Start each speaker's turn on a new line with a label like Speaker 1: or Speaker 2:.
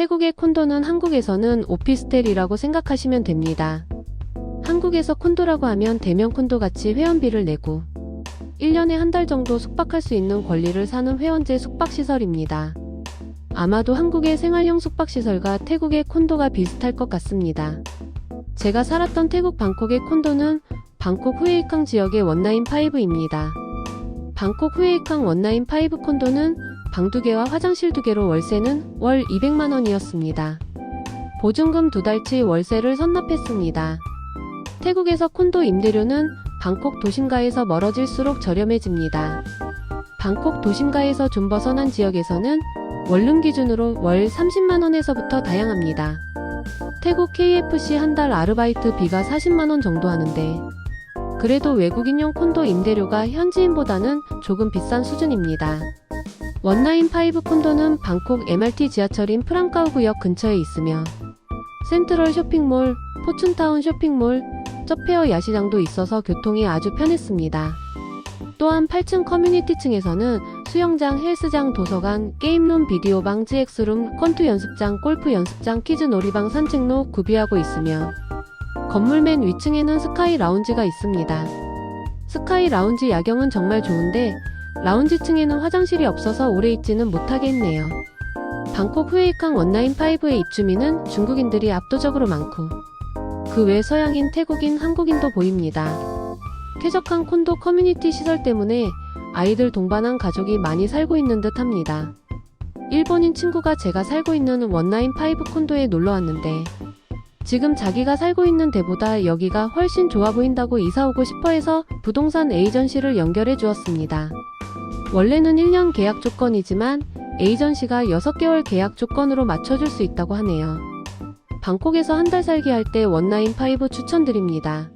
Speaker 1: 태국의 콘도는 한국에서는 오피스텔이라고 생각하시면 됩니다. 한국에서 콘도라고 하면 대면 콘도 같이 회원비를 내고 1년에 한 달 정도 숙박할 수 있는 권리를 사는 회원제 숙박시설입니다. 아마도 한국의 생활형 숙박시설과 태국의 콘도가 비슷할 것 같습니다. 제가 살았던 태국 방콕의 콘도는 방콕 후에이캉 지역의 원나인 5입니다. 방콕 후에이캉 원나인 5 콘도는 방 두 개와 화장실 두 개로 월세는 월 200만 원이었습니다. 보증금 두 달치 월세를 선납했습니다. 태국에서 콘도 임대료는 방콕 도심가에서 멀어질수록 저렴해집니다. 방콕 도심가에서 좀 벗어난 지역에서는 원룸 기준으로 월 30만 원에서부터 다양합니다. 태국 KFC 한 달 아르바이트 비가 40만 원 정도 하는데 그래도 외국인용 콘도 임대료가 현지인보다는 조금 비싼 수준입니다. 원나인 파이브 콘도는 방콕 MRT 지하철인 프랑카우 구역 근처에 있으며 센트럴 쇼핑몰, 포춘타운 쇼핑몰, 쩌페어 야시장도 있어서 교통이 아주 편했습니다. 또한 8층 커뮤니티층에서는 수영장, 헬스장, 도서관, 게임룸, 비디오방, GX룸, 권투 연습장, 골프 연습장, 키즈 놀이방, 산책로 구비하고 있으며 건물 맨 위층에는 스카이 라운지가 있습니다. 스카이 라운지 야경은 정말 좋은데 라운지층에는 화장실이 없어서 오래 있지는 못하겠네요. 방콕 후에이캉 원나인 5의 입주민은 중국인들이 압도적으로 많고 그 외 서양인, 태국인, 한국인도 보입니다. 쾌적한 콘도 커뮤니티 시설 때문에 아이들 동반한 가족이 많이 살고 있는 듯 합니다. 일본인 친구가 제가 살고 있는 원나인 5 콘도에 놀러 왔는데 지금 자기가 살고 있는 데보다 여기가 훨씬 좋아 보인다고 이사 오고 싶어 해서 부동산 에이전시를 연결해 주었습니다. 원래는 1년 계약 조건이지만 에이전시가 6개월 계약 조건으로 맞춰줄 수 있다고 하네요. 방콕에서 한 달 살기 할 때 원나인 5 추천드립니다.